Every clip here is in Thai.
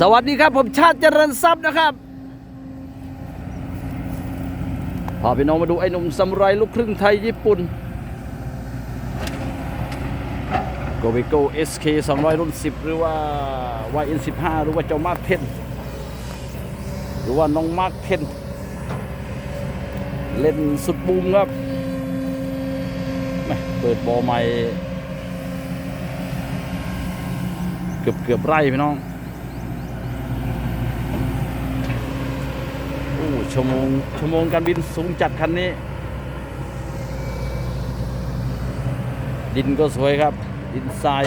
สวัสดีครับผมชาติเจริญทรัพย์นะครับพาพี่น้องมาดูไอ้หนุ่มซามูไรลูกครึ่งไทยญี่ปุ่นโกเบโก SK 200รุ่น10หรือว่า YN 15หรือว่าเจ้ามาร์คเทนหรือว่าน้องมาร์คเทนเล่นสุดบูมครับเปิดบอใหม่ เกือบเกือบไร่พี่น้อง โอ้ ชั่วโมงชั่วโมงการบินสูงจัดคันนี้ ดินก็สวยครับ ดินทราย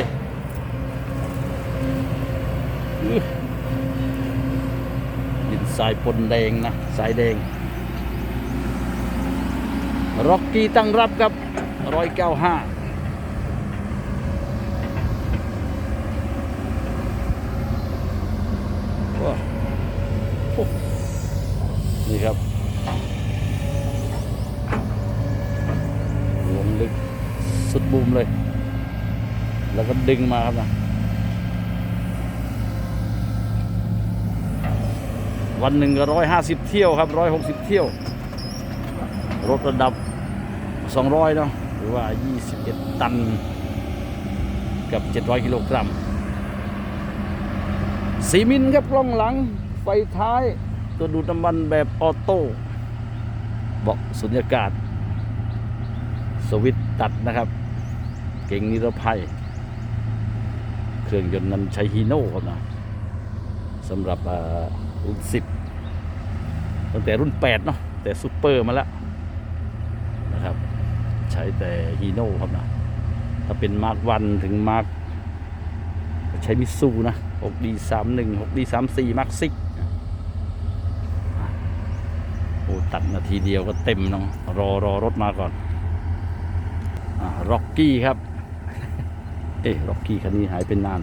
ดินทรายปนแดงนะสายแดงร็อกกี้ตั้งรับครับร้อยเก้าห้า บูมเลย แล้วก็ดึงมาครับนะวันหนึ่งก็ร้อยห้าสิบเที่ยวครับร้อยหกสิบเที่ยว รถระดับ200เนาะหรือว่า21ตัน กับ700กิโลกรัมสีมินครับกล้องหลัง ไฟท้าย ตัวดูดน้ำมันแบบออโต้บาะสุญญากาศ สวิตตัดนะครับ เก่งนิรภัย เครื่องยนต์นั้นใช้ฮีโน่ครับนะสำหรับรุ่น10ตั้งแต่รุ่น 8 เนาะแต่ซูเปอร์มาแล้วนะครับ ใช้แต่ฮีโน่ครับนะถ้าเป็นมาร์กวันถึงมาร์กใช้มิซูนะ 6D 31 6D 34มาร์กซิกโอ้ตัดนาทีเดียวก็เต็มเน้องรอรอรถมาก่อนร็อกกี้ครับ เอ๊ร็อกกี้คันนี้หายเป็นนาน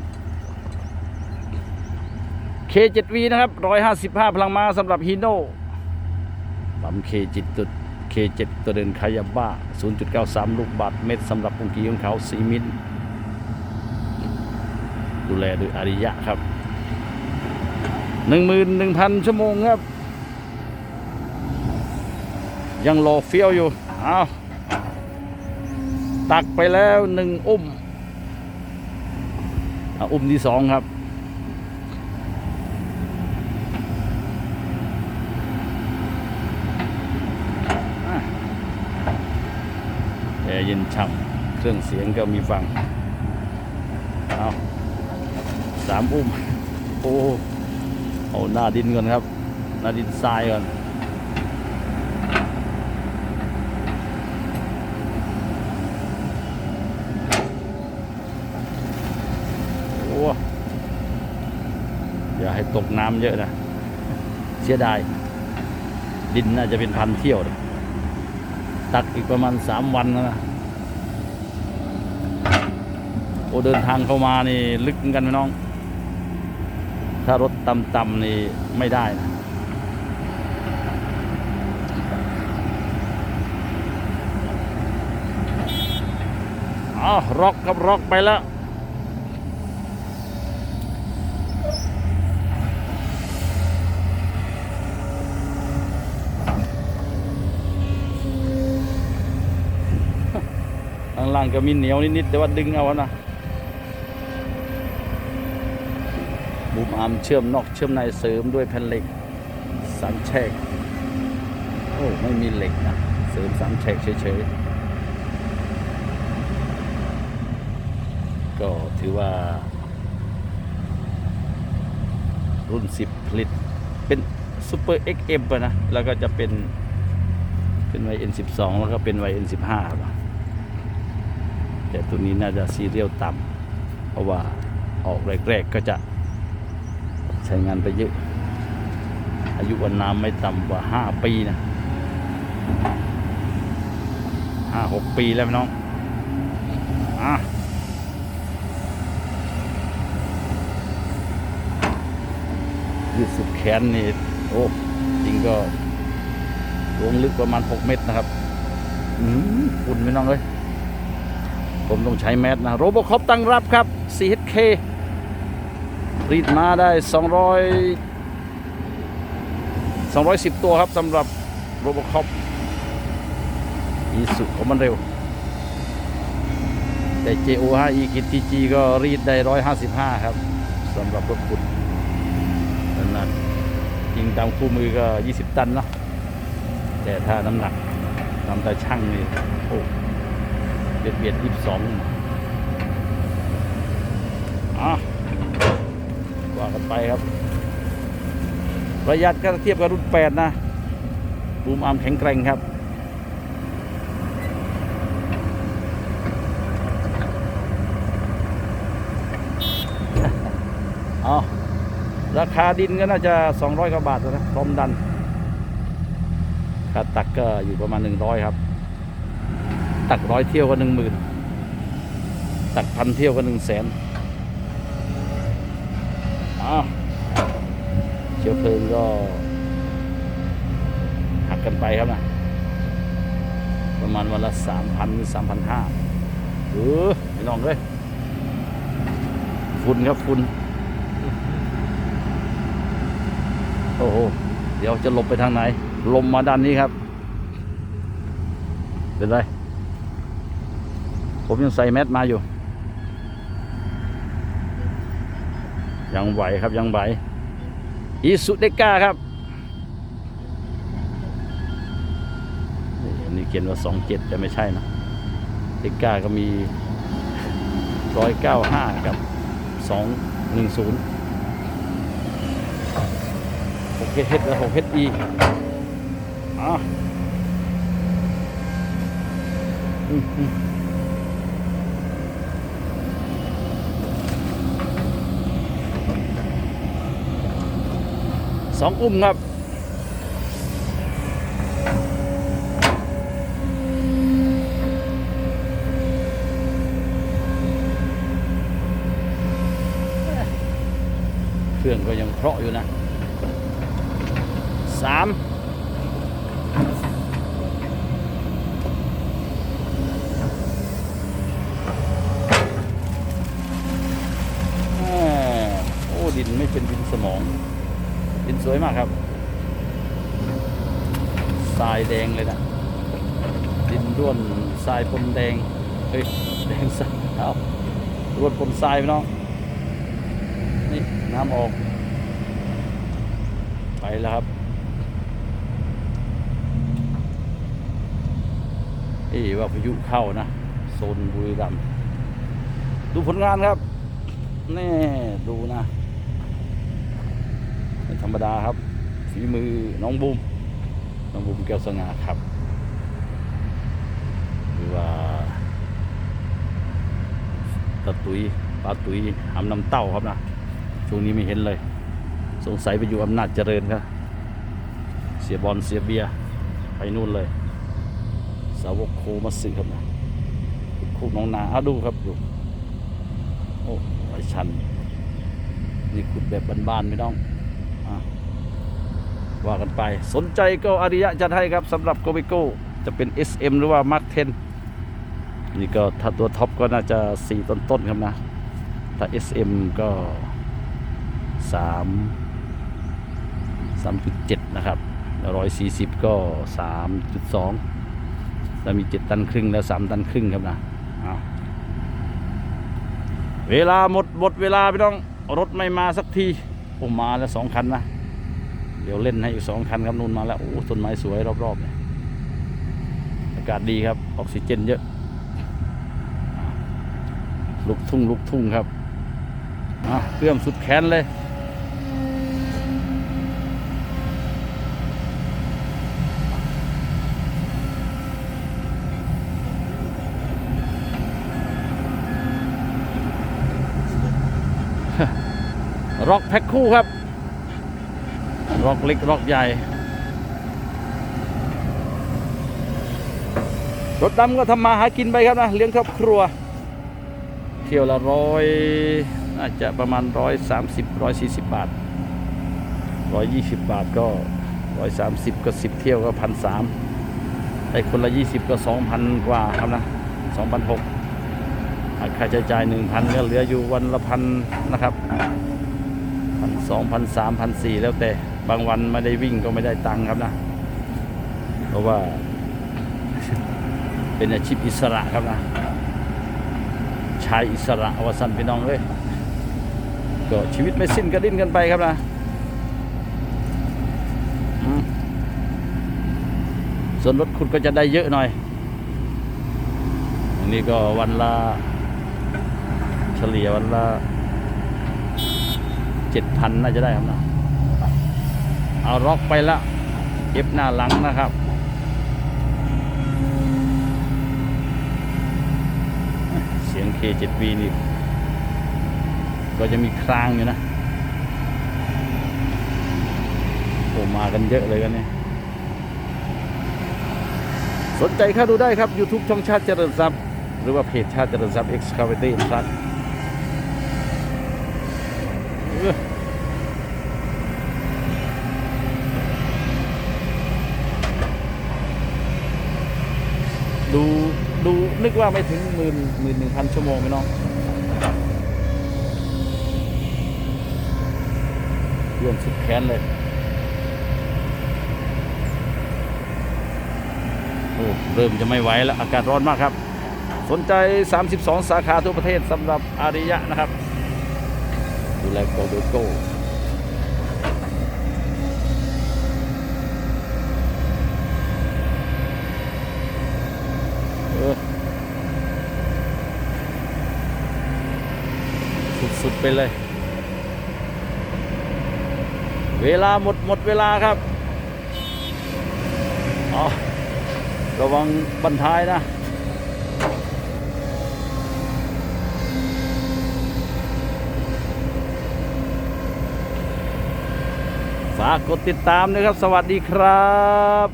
K7V นะครับ 155 พลังม้าสำหรับฮีโน่ปั๊ม K7 จุด K7 ตัวเดินคายาบ้า 0.93 ลูกบาทเม็ดสำหรับปุ่งกีของเขาสีมิลดูแลโดยอาริยะครับ 11,000 ชั่วโมงครับ ยังรอเฟี้ยวอยู่ เอาตักไปแล้วหนึ่งอุ้ม อุ้มที่สองครับแอร์เย็นฉ่ำเครื่องเสียงก็มีฟัง เอาสามอุ้ม โอ้ เอาหน้าดินก่อนครับ หน้าดินทรายก่อน โอ้ อย่าให้ ตกน้ำเยอะนะ เสียดาย ดินน่าจะเป็นพันเที่ยวนะตักอีกประมาณสามวันแล้วนะโอ้เดินทางเข้ามานี่ลึกกันไหมน้อง ถ้ารถต่ำๆนี่ไม่ได้นะอ้าวร็อกกับร็อกไปแล้ว ล่างก็มีเหนียวนิดๆแต่ว่าดึงเอานะบุมอาร์มเชื่อมนอกเชื่อมในเสริมด้วยแผ่นเหล็กสันแฉกโอ้ไม่มีเหล็กนะเสริมสันแฉกเฉยๆก็ถือว่า รุ่น10ผลิตเป็นซูเปอร์ XM ไปนะแล้วก็จะเป็นเป็น YN12 แล้วก็เป็น YN15 ป่ะ แต่ตัวนี้น่าจะซีเรียลต่ำเพราะว่าออกแรกๆก็จะใช้งานไปเยอะ อายุวันน้ำไม่ต่ำกว่า 5 ปีนะห้าหกปีแล้วพี่น้องอะยืดสุดแขนนี่ โอ้จริงก็ลงลึกประมาณ 6 เมตรนะครับ อืมอุ่นไม่น้องเลย ผมต้องใช้แมสนะโรบอคอปตั้งรับครับ CHK รีดมาได้ 200 210 ตัวครับสำหรับโรบอคอปอีสุของมันเร็ว แต่ JO5E กิต TG ก็รีดได้ 155 ครับสำหรับรถขุดนั่นนะยิงตามคู่มือก็ 20 ตันเนาะแต่ถ้าน้ำหนักตามตาช่างนี่โอ้ เบียดเบียด22อะว่ากันไปครับ ประหยัดก็เทียบกับรุ่น8นะ บูมอาร์มแข็งแกร่งครับเอาราคาดินก็น่าจะ 200กว่าบาทแล้วนะพร้อมดันค่าตักก็อยู่ประมาณ 100 ครับ ตักร้อยเที่ยวก็หนึ่งหมื่นตักพันเที่ยวก็หนึ่งแสนอ้าวเชื้อเพลิงก็หักกันไปครับนะประมาณวันละสามพันหรือสามพันห้าเออไม่น้องเลยฝุ่นครับฝุ่นโอ้โห เดี๋ยวจะหลบไปทางไหน ลมมาด้านนี้ครับ เป็นไร ผมยังใส่แมสมาอยู่ ยังไหวครับยังไหวอีสุเดก้าครับนี่อันนี้เขียนว่าสองเจ็ดแต่ไม่ใช่นะเดก้าก็มีร้อยเก้าห้ากับสองหนึ่งศูนย์หกเฮดและหกเฮดอีอะอืมอืม สองอุ้มครับเครื่องก็ยังเพราะอยู่นะสามโอ้ ดินไม่เป็นดินสมอง ดินสวยมากครับทรายแดงเลยนะดินด้วนทรายปนแดงเฮ้ยแดงทรายเอาด้วนปนทรายพี่น้องนี่น้ำออก ไปแล้วครับเอ้ว่าพายุเข้านะโซนบุรีรัมย์ดูผลงานครับ แน่ ดูนะ ไม่ธรรมดาครับ ฝีมือน้องบูมน้องบูมแก้วสง่าครับหรือว่าตะตุยปลาตุยหำน้ำเต้าครับนะช่วงนี้ไม่เห็นเลย สงสัยไปอยู่อำนาจเจริญครับ เสียบอลเสียเบียไปนู่นเลย สาวกโคมาสึครับนะคูน้องนาเอาดูครับดูโอ้ไปชันนี่ขุดแบบบ้านๆไม่ต้อง ว่ากันไปสนใจก็อาริยะจัดให้ครับสำหรับโกบิโก้จะเป็น SM หรือว่า Mark 10 นี่ก็ถ้าตัวท็อปก็น่าจะ 4 ต้นๆครับนะ ถ้า SM ก็ 3 3.7 นะครับ140 ก็ 3.2 แล้วมี 7 ตันครึ่งแล้ว 3 ตันครึ่งครับนะเวลาหมดหมดเวลาพี่น้องรถไม่มาสักทีผมมาแล้วสองคันนะ เดี๋ยวเล่นให้อีกสองคันครับนู่นมาแล้วโอ้ต้นไม้สวยรอบๆเนี่ยอากาศดีครับออกซิเจนเยอะ ลุกทุ่งลุกทุ่งครับอะเพื่อมสุดแขนเลยร็อกแพ็คคู่ครับ ร็อกเล็กร็อกใหญ่ รถดำก็ทำมาหากินไปครับนะ เลี้ยงครอบครัว เที่ยวละร้อยน่าจะประมาณร้อยสามสิบร้อยสี่สิบบาทร้อยยี่สิบบาทก็ร้อยสามสิบก็สิบเที่ยวก็พันสามไอ้คนละยี่สิบก็สองพันกว่าครับนะสองพันหกค่าใช้จ่ายหนึ่งพันก็เหลืออยู่วันละพันนะครับพันสองพันสามพันสี่แล้วแต่ บางวันไม่ได้วิ่งก็ไม่ได้ตังค์ครับนะ เพราะว่า เป็นอาชีพอิสระครับนะชายอิสระอวสันพี่น้องเลยก็ชีวิตไม่สิ้นก็ดิ้นกันไปครับนะส่วนรถคุณก็จะได้เยอะหน่อยอันนี้ก็วันละเฉลี่ยวันละเจ็ดพันน่าจะได้ครับนะ เอาล็อกไปละเก็บหน้าหลังนะครับ เสียง K7V นี่ ก็จะมีครางอยู่นะโอ้มากันเยอะเลยกันเนี่ยสนใจเข้าดูได้ครับ YouTube ช่องชาติเจริญทรัพย์ หรือว่าเพจชาติเจริญทรัพย์ Excavator Plus เอ้อดูดูนึ กว่าไม่ถึงหมื่นหมื่นหนึ่งพันชั่วโมงไหมน้องร่วมสุดแขนเลย โอ้เริ่มจะไม่ไหวแล้ว อากาศร้อนมากครับ สนใจ 32 สาขาทั่วประเทศสำหรับอาริยะนะครับ ดูแลโกโดโก้เออสุด ๆ ไปเลย เวลาหมดหมดเวลาครับอ๋อระวังบันท้ายนะฝากกดติดตามนะครับ สวัสดีครับ